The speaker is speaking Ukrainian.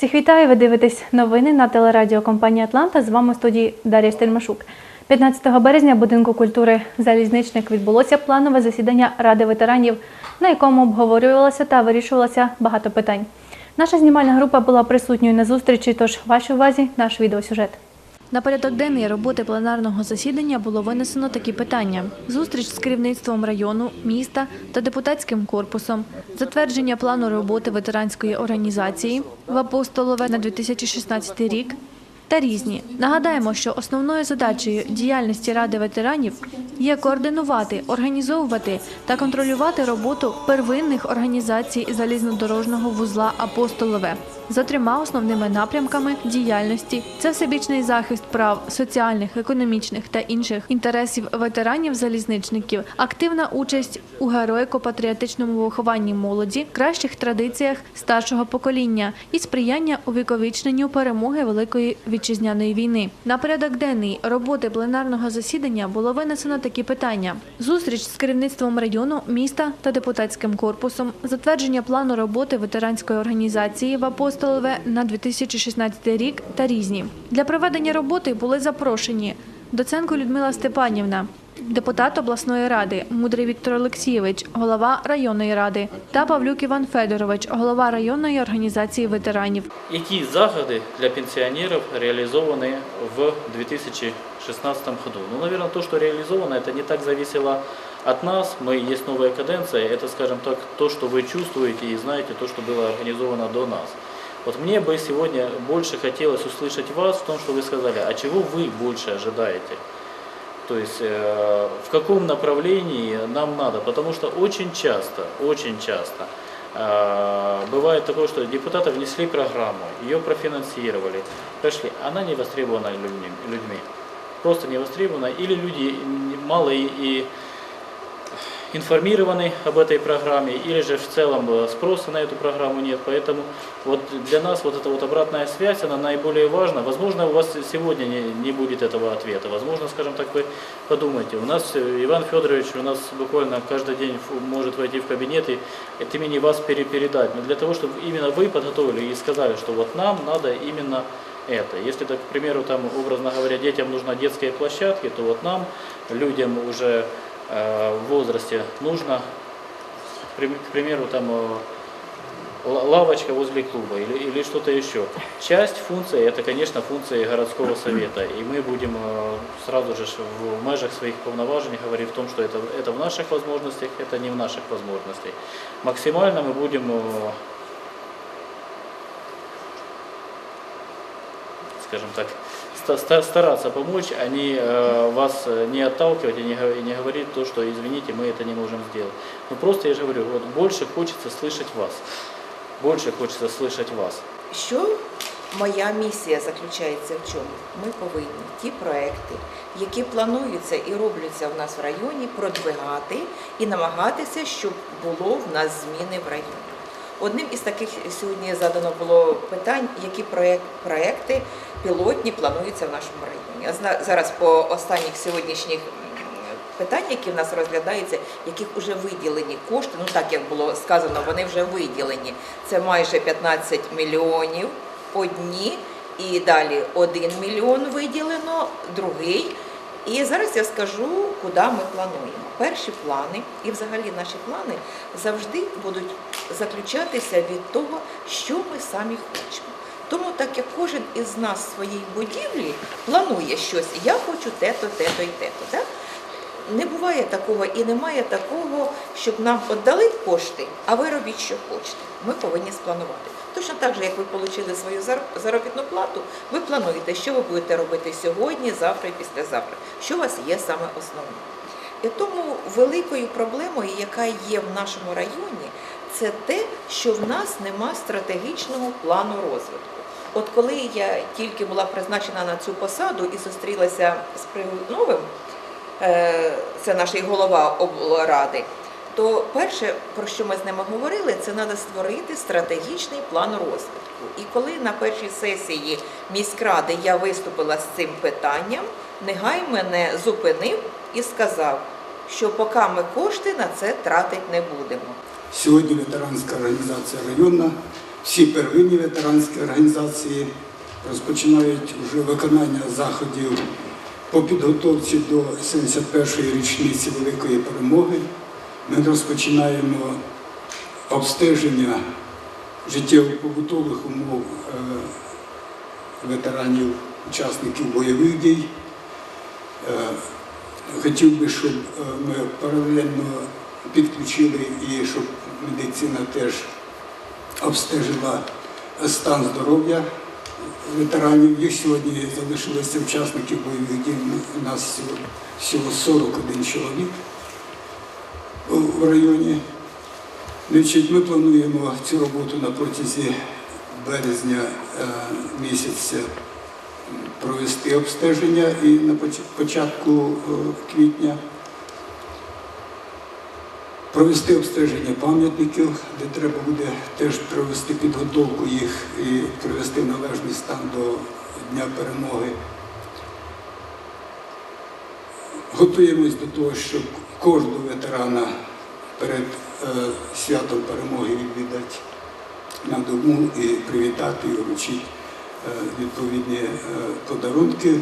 Всіх вітаю, ви дивитесь новини на телерадіокомпанії Атланта. З вами в студії Дар'я Стельмашук. 15 березня в будинку культури Залізничник відбулося планове засідання Ради ветеранів, на якому обговорювалося та вирішувалося багато питань. Наша знімальна група була присутньою на зустрічі, тож вашій увазі наш відеосюжет. На порядок денний роботи пленарного засідання було винесено такі питання: зустріч з керівництвом району, міста та депутатським корпусом, затвердження плану роботи ветеранської організації в Апостолове на 2016 рік та різні. Нагадаємо, що основною задачею діяльності Ради ветеранів є координувати, організовувати та контролювати роботу первинних організацій залізнодорожного вузла Апостолове за трьома основними напрямками діяльності: це всебічний захист прав соціальних, економічних та інших інтересів ветеранів-залізничників, активна участь у героїко-патріотичному вихованні молоді, кращих традиціях старшого покоління і сприяння увіковічненню перемоги Великої вітчизняної війни. На порядок денний роботи пленарного засідання було винесено такі питання: зустріч з керівництвом району, міста та депутатським корпусом, затвердження плану роботи ветеранської організації в Апостолове на 2016 рік та різні. Для проведення роботи були запрошені доценко Людмила Степанівна, депутат обласної ради, Мудрий Віктор Олексійович, голова районної ради та Павлюк Іван Федорович, голова районної організації ветеранів. Які заходи для пенсионеров реализованы в 2016 году? Ну, наверное, то, что реализовано, это не так зависело от нас. Мы, есть новая каденция, это, скажем так, то, что вы чувствуете и знаете, то, что было организовано до нас. Вот мне бы сегодня больше хотелось услышать вас в том, что вы сказали, а чего вы больше ожидаете? То есть э, в каком направлении нам надо, потому что очень часто, очень часто э, бывает такое, что депутаты внесли программу, ее профинансировали, прошли, она не востребована людьми, людьми. просто не востребована, или люди мало и, и информированы об этой программе, или же в целом э, спроса на эту программу нет. Поэтому вот для нас вот эта вот обратная связь, она наиболее важна. Возможно, у вас сегодня не, не будет этого ответа. Возможно, скажем так, вы подумаете. У нас э, Иван Федорович у нас буквально каждый день может войти в кабинет и от имени вас пере- передать. Но для того, чтобы именно вы подготовили и сказали, что вот нам надо именно это. Если, так, к примеру, там, образно говоря, детям нужны детские площадки, то вот нам, людям уже в возрасте, нужно, к прим- к примеру, там, э, ла- лавочка возле клуба или, или что-то еще. Часть функции это, конечно, функции городского совета. И мы будем э, сразу же ж в межах своих полноважений говорить в том, что это, это в наших возможностях, это не в наших возможностях. Максимально мы будем скажем так, ста- ста- стараться помочь, а не э, вас э, не отталкивать и не, го- и не говорить то, что извините, мы это не можем сделать. Ну просто я же говорю, вот больше хочется слышать вас. Больше хочется слышать вас. Що моя місія заключається в чому? Ми повинні ті проекти, які плануються і робляться в нас в районі, продвигати і намагатися, щоб було в нас зміни в районі. Одним із таких сьогодні задано було питань, які проект, проекти пілотні плануються в нашому районі. Зараз по останніх сьогоднішніх питань, які в нас розглядаються, яких вже виділені кошти. Ну так як було сказано, вони вже виділені. Це майже 15 мільйонів одні, і далі 1 мільйон виділено, другий. І зараз я скажу, куди ми плануємо. Перші плани і взагалі наші плани завжди будуть заключатися від того, що ми самі хочемо. Тому так як кожен із нас в своїй будівлі планує щось, я хочу те-то, те-то і те-то. Так? Не буває такого і немає такого, щоб нам віддали кошти, а ви робіть, що хочете. Ми повинні спланувати. Точно так же, як ви отримали свою зар- заробітну плату, ви плануєте, що ви будете робити сьогодні, завтра і післязавтра, що у вас є саме основне. І тому великою проблемою, яка є в нашому районі, це те, що в нас нема стратегічного плану розвитку. От коли я тільки була призначена на цю посаду і зустрілася з Пригодновим, е, це наш голова облради, то перше, про що ми з ними говорили, це треба створити стратегічний план розвитку. І коли на першій сесії міськради я виступила з цим питанням, негай мене зупинив і сказав, що поки ми кошти на це тратити не будемо. Сьогодні ветеранська організація районна всі первинні ветеранські організації розпочинають вже виконання заходів по підготовці до 71-ї річниці Великої перемоги. Ми розпочинаємо обстеження життєво-побутових умов е, ветеранів, учасників бойових дій. Е, Хотів би, щоб е, ми паралельно підключили і щоб медицина теж обстежила стан здоров'я ветеранів. Їх сьогодні залишилося учасників бойових дій. У нас всього- всього 41 чоловік в районі. Ми плануємо цю роботу на протязі березня е, місяця провести обстеження і на початку е, квітня провести обстеження пам'ятників, де треба буде теж провести підготовку їх і привести належний стан до Дня перемоги. Готуємось до того, щоб кожного ветерана перед е, святом перемоги відвідати на дому і привітати і вручити е, відповідні е, подарунки.